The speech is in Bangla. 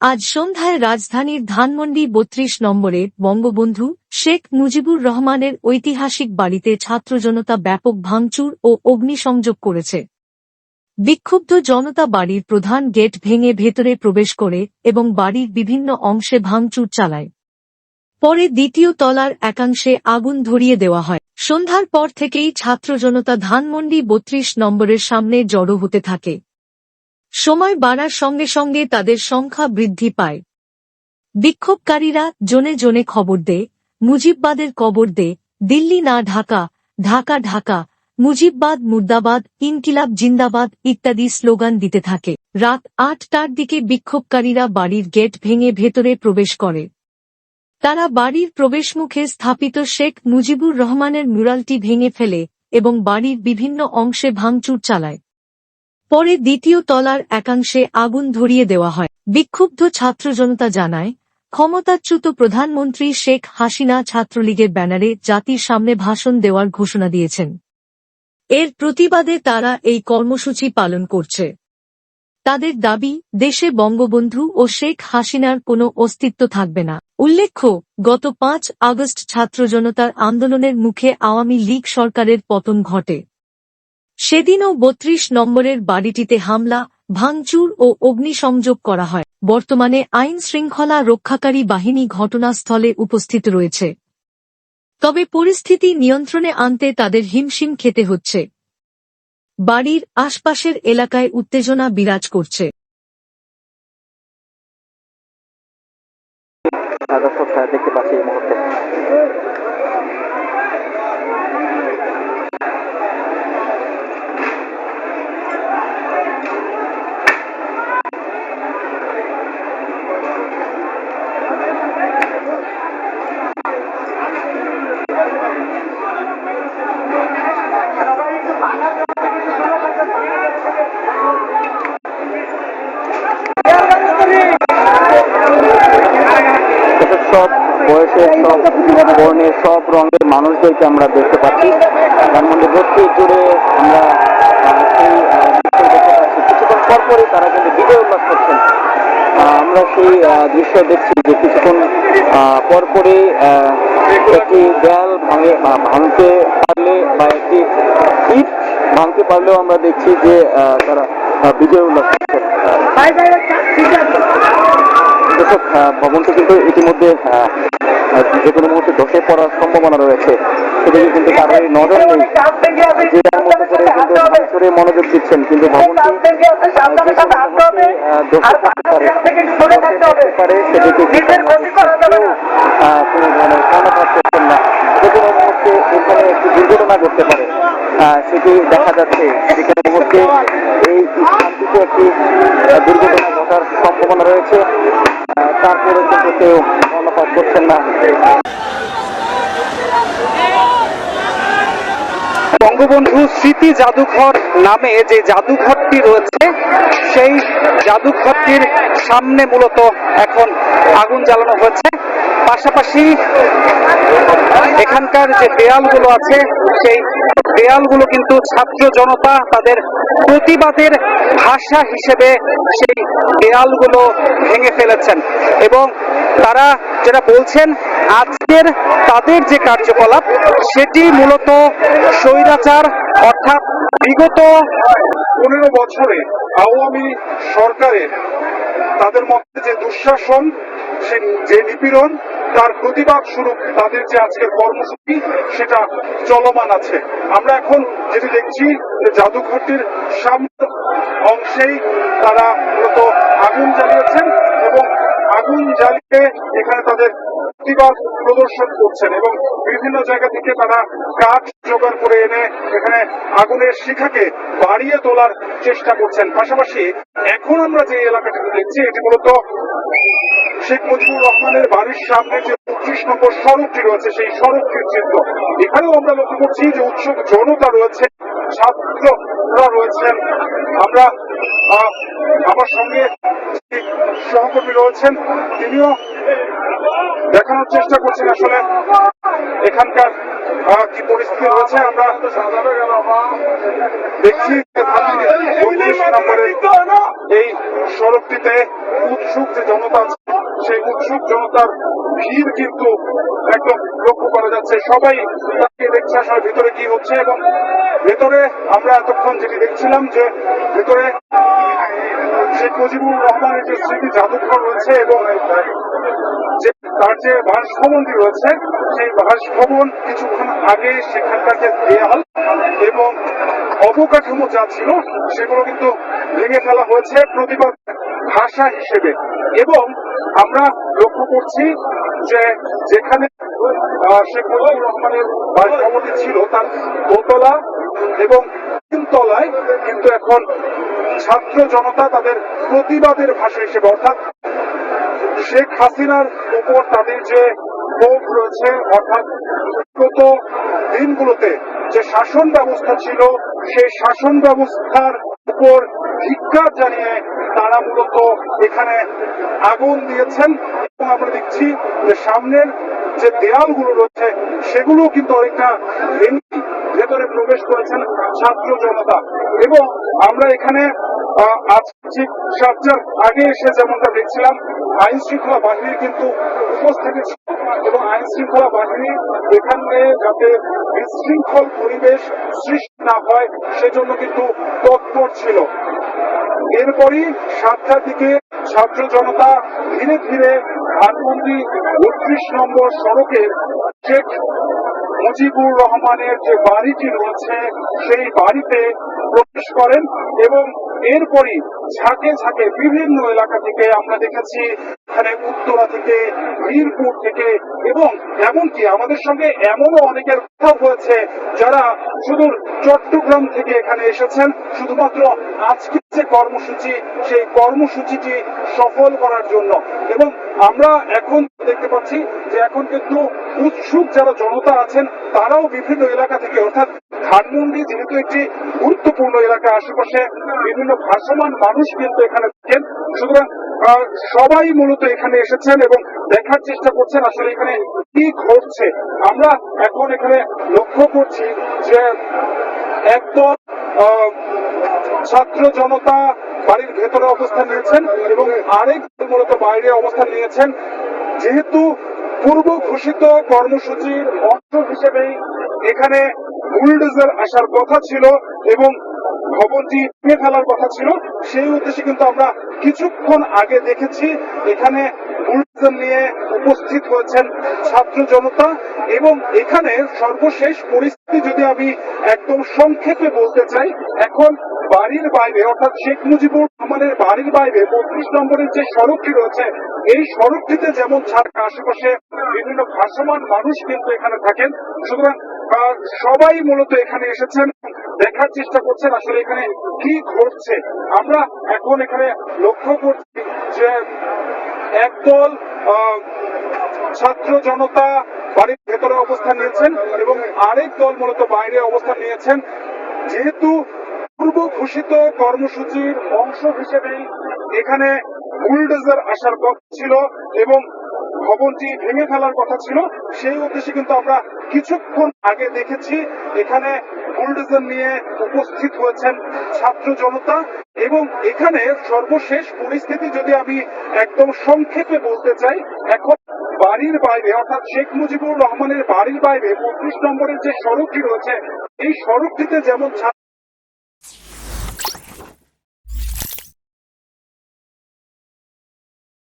আজ সন্ধ্যায় রাজধানীর ধানমন্ডি বত্রিশ নম্বরে বঙ্গবন্ধু শেখ মুজিবুর রহমানের ঐতিহাসিক বাড়িতে ছাত্র জনতা ব্যাপক ভাঙচুর ও অগ্নিসংযোগ করেছে। বিক্ষুব্ধ জনতা বাড়ির প্রধান গেট ভেঙে ভেতরে প্রবেশ করে এবং বাড়ির বিভিন্ন অংশে ভাঙচুর চালায়। পরে দ্বিতীয় তলার একাংশে আগুন ধরিয়ে দেওয়া হয়। সন্ধ্যার পর থেকেই ছাত্র জনতা ধানমন্ডি বত্রিশ নম্বরের সামনে জড়ো হতে থাকে। সময় বাড়ার সঙ্গে সঙ্গে তাদের সংখ্যা বৃদ্ধি পায়। বিক্ষোভকারীরা জনে জনে খবর দে, মুজিববাদের কবর দে, দিল্লি না ঢাকা ঢাকা ঢাকা, মুজিববাদ, মুর্দাবাদ, ইনকিলাব, জিন্দাবাদ ইত্যাদি স্লোগান দিতে থাকে। রাত আটটার দিকে বিক্ষোভকারীরা বাড়ির গেট ভেঙে ভেতরে প্রবেশ করে। তারা বাড়ির প্রবেশমুখে স্থাপিত শেখ মুজিবুর রহমানের মুরালটি ভেঙে ফেলে এবং বাড়ির বিভিন্ন অংশে ভাঙচুর চালায়। পরে দ্বিতীয় তলার একাংশে আগুন ধরিয়ে দেওয়া হয়। বিক্ষুব্ধ ছাত্র জনতা জানায়, ক্ষমতাচ্যুত প্রধানমন্ত্রী শেখ হাসিনা ছাত্রলীগের ব্যানারে জাতির সামনে ভাষণ দেওয়ার ঘোষণা দিয়েছেন। এর প্রতিবাদে তারা এই কর্মসূচি পালন করছে। তাদের দাবি, দেশে বঙ্গবন্ধু ও শেখ হাসিনার কোনো অস্তিত্ব থাকবে না। উল্লেখ্য, গত পাঁচ আগস্ট ছাত্র জনতার আন্দোলনের মুখে আওয়ামী লীগ সরকারের পতন ঘটে। সেদিনও বত্রিশ নম্বরের বাড়িটিতে হামলা, ভাঙচুর ও অগ্নিসংযোগ করা হয়। বর্তমানে আইন শৃঙ্খলা রক্ষাকারী বাহিনী ঘটনাস্থলে উপস্থিত রয়েছে। তবে পরিস্থিতি নিয়ন্ত্রণে আনতে তাদের হিমশিম খেতে হচ্ছে। বাড়ির আশপাশের এলাকায় উত্তেজনা বিরাজ করছে। দর্শক দেখতে পাচ্ছি এই মুহূর্তে। বয়সের সব বর্ণের সব রঙের মানুষদেরকে আমরা দেখতে পাচ্ছি। তার মধ্যে ভর্তি জুড়ে আমরা কিছুক্ষণ পর পরই তারা কিন্তু বিজয় উল্লাস করছেন। আমরা সেই দৃশ্য দেখছি যে কিছুক্ষণ পর আহ, একটি দেয়াল ভাঙে ভাঙতে পারলে বা একটি ইট ভাঙতে পারলেও আমরা দেখছি যে তারা বিজয় উল্লাস করছে। দর্শক ভবনটি কিন্তু ইতিমধ্যে যে কোনো মুহূর্তে ধসে পড়ার সম্ভাবনা রয়েছে। সেদিকে কিন্তু কারোর নজর নেই। যে যার মতো করে কিন্তু ভাঙচুরে মনোযোগ দিচ্ছেন কিন্তু ভবনটি। ধসে পারে ধসে পড়তে পারে। সেদিকে কোনো ধরনের কর্ণপাত করছেন না। যে কোনো মুহূর্তে এখানে একটি দুর্ঘটনা ঘটতে পারে। সেটি দেখা যাচ্ছে। যে কোনো মুহূর্তে এই স্থানটিতে একটি দুর্ঘটনা ঘটার সম্ভাবনা রয়েছে। তারপরে কিন্তু কেউ কর্ণপাত করছেন না। বঙ্গবন্ধু স্মৃতি জাদুঘর নামে যে জাদুঘরটি রয়েছে, সেই জাদুঘরটির সামনে মূলত এখন আগুন জ্বালানো হয়েছে পাশাপাশি এখানকার যে দেয়ালগুলো আছে, সেই দেয়ালগুলো কিন্তু ছাত্র জনতা তাদের প্রতিবাদের ভাষা হিসেবে সেই দেয়ালগুলো ভেঙে ফেলেছেন। এবং তারা যেটা বলছেন, আজকের তাদের যে কার্যকলাপ, সেটি মূলত স্বৈরাচার, অর্থাৎ বিগত পনেরো বছরে আওয়ামী সরকারের তাদের মধ্যে যে দুঃশাসন যে নিপীড়ন, তার প্রতিবাদ স্বরূপ তাদের যে আজকের কর্মসূচি, সেটা চলমান আছে। আমরা এখন যেটি দেখছি জাদুঘরটির সামনে অংশেই তারা মূলত আগুন জ্বালিয়েছেন এবং আগুন জ্বালিয়ে এখানে তাদের প্রতিবাদ প্রদর্শন করছেন এবং বিভিন্ন জায়গা থেকে তারা কাঠ জোগাড় করে এনে এখানে আগুনের শিখাকে বাড়িয়ে তোলার চেষ্টা করছেন। পাশাপাশি এখন আমরা যে এলাকাটিতে দেখছি, এটি মূলত শেখ মুজিবুর রহমানের বাড়ির সামনে যে পঁচিশ নম্বর সড়কটি রয়েছে, সেই সড়কটির চিত্র। এখানেও আমরা লক্ষ্য করছি যে উৎসুক জনতা রয়েছে, ছাত্ররা রয়েছেন। আমরা আমার সঙ্গে সহকর্মী রয়েছেন, তিনিও দেখানোর চেষ্টা করছেন আসলে এখানকার কি পরিস্থিতি রয়েছে, আমরা দেখছি এই সড়কটিতে উৎসুক যে জনতা আছে, সেই উৎসুক জনতার ভিড় কিন্তু একদম লক্ষ্য করা যাচ্ছে। সবাই তাকে দেখছে আসলে ভিতরে কি হচ্ছে এবং ভেতরে আমরা এতক্ষণ যেটি দেখছিলাম যে ভেতরে শেখ মুজিবুর রহমানের যে স্মৃতি জাদুঘর রয়েছে এবং যে তার যে বাসভবনটি রয়েছে, সেই বাসভবন কিছুক্ষণ আগে সেখানকার যে দেয়াল এবং অবকাঠামো যা ছিল, সেগুলো কিন্তু ভেঙে ফেলা হয়েছে প্রতিবাদ ভাষা হিসেবে। এবং আমরা লক্ষ্য করছি যে যেখানে শেখ মুজিবুর রহমানের বাসভবনটি ছিল, তার দোতলা এবং তিনতলায় কিন্তু এখন ছাত্র জনতা তাদের প্রতিবাদের ভাষা হিসেবে, অর্থাৎ শেখ হাসিনার উপর তাদের যে ক্ষোভ রয়েছে, অর্থাৎ বিগত দিনগুলোতে যে শাসন ব্যবস্থা ছিল, সেই শাসন ব্যবস্থার উপর ধিক্কার জানিয়ে তারা মূলত এখানে আগুন দিয়েছেন। এবং আমরা দেখছি যে সামনের যে দেয়ালগুলো রয়েছে সেগুলো কিন্তু অনেকটা ভেঙে ভেতরে প্রবেশ করেছেন ছাত্র জনতা। এবং আমরা এখানে আহ, আজ ঠিক সাতটার আগে এসে যেমনটা দেখছিলাম আইন শৃঙ্খলা বাহিনী কিন্তু উপস্থিত এবং আইন শৃঙ্খলা বাহিনী এখানে যাতে বিশৃঙ্খল পরিবেশ সৃষ্টি না হয় সেজন্য কিন্তু তৎপর ছিল। এরপরই সাতটার দিকে ছাত্র জনতা ধীরে ধীরে ধানমন্ডি বত্রিশ নম্বর সড়কের শেখ মুজিবুর রহমানের যে বাড়িটি রয়েছে সেই বাড়িতে প্রবেশ করেন এবং এরপরই ঝাঁকে ঝাঁকে বিভিন্ন এলাকা থেকে আমরা দেখেছি, এখানে উত্তরা থেকে, মিরপুর থেকে এবং এমনকি আমাদের সঙ্গে এমনও অনেকের কথা হয়েছে যারা সুদূর চট্টগ্রাম থেকে এখানে এসেছেন। শুধুমাত্র আজকে যে কর্মসূচি, সেই কর্মসূচিটি সফল করার জন্য। এবং আমরা এখন দেখতে পাচ্ছি যে এখন কিন্তু উৎসুক যারা জনতা আছেন, তারাও বিভিন্ন এলাকা থেকে, অর্থাৎ ধানমন্ডি যেহেতু একটি গুরুত্বপূর্ণ এলাকা, আশেপাশে বিভিন্ন ভাসমান মানুষ কিন্তু এখানে থাকেন। সুতরাং সবাই মূলত এখানে এসেছেন এবং দেখার চেষ্টা করছেন আসলে এখানে কি ঘটছে। আমরা এখন এখানে লক্ষ্য করছি যে একদম ছাত্র জনতা বাড়ির ভেতরে অবস্থান নিয়েছেন এবং আরেক মূলত বাইরে অবস্থান নিয়েছেন। যেহেতু পূর্ব ঘোষিত কর্মসূচির অংশ হিসেবেই এখানে বুলডোজার আসার কথা ছিল এবং ভবনটি ভেঙে ফেলার কথা ছিল, সেই উদ্দেশ্যে কিন্তু আমরা কিছুক্ষণ আগে দেখেছি এখানে বুলডোজার নিয়ে উপস্থিত হয়েছেন ছাত্র জনতা এবং এখানে সর্বশেষ পরিস্থিতি যদি আমি একদম সংক্ষেপে বলতে চাই, এখন বাড়ির বাইরে, অর্থাৎ শেখ মুজিবুর রহমানের বাড়ির বাইরে বত্রিশ নম্বরের যে সড়কটি রয়েছে, এই সড়কটিতে যেমন ছাড়া আশেপাশে বিভিন্ন ভাসমান মানুষ কিন্তু এখানে থাকেন, সুতরাং সবাই মূলত এখানে এসেছেন, দেখার চেষ্টা করছেন আসলে এখানে কি ঘটছে। আমরা এখন এখানে লক্ষ্য করছি যে একদল ছাত্র জনতা বাড়ির ভেতরে অবস্থান নিয়েছেন এবং আরেক দল মূলত বাইরে অবস্থান নিয়েছেন। যেহেতু পূর্ব ঘোষিত কর্মসূচির অংশ হিসেবেই এখানে বুলডোজার আসার কথা ছিল এবং ভবনটি ভেঙে ফেলার কথা ছিল। সেই উদ্দেশ্যে কিন্তু আমরা কিছুক্ষণ আগে দেখেছি, এখানে বুলডোজার নিয়ে উপস্থিত হয়েছেন ছাত্র জনতা এবং এখানে সর্বশেষ পরিস্থিতি যদি আমি একদম সংক্ষেপে বলতে চাই, এখন বাড়ির বাইরে, অর্থাৎ শেখ মুজিবুর রহমানের বাড়ির বাইরে বত্রিশ নম্বরের যে সড়কটি রয়েছে, এই সড়কটিতে যেমন